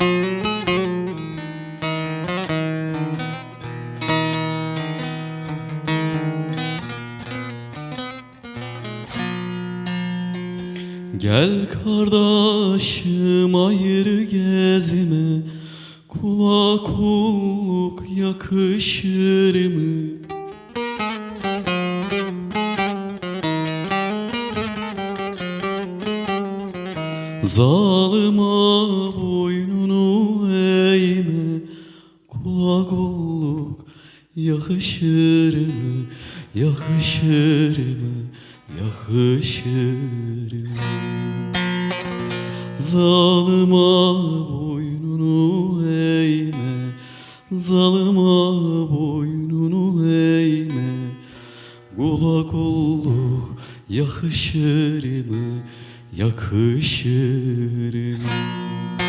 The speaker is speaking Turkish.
Gel kardeşim ayrı gezme Kula kulluk yakışır mı? Zalıma boynunu Kula kulluk yakışır mı? Yakışır mı? Yakışır mı? Zalıma boynunu eğme Zalıma boynunu eğme Kula kulluk yakışır mı? Yakışır mı?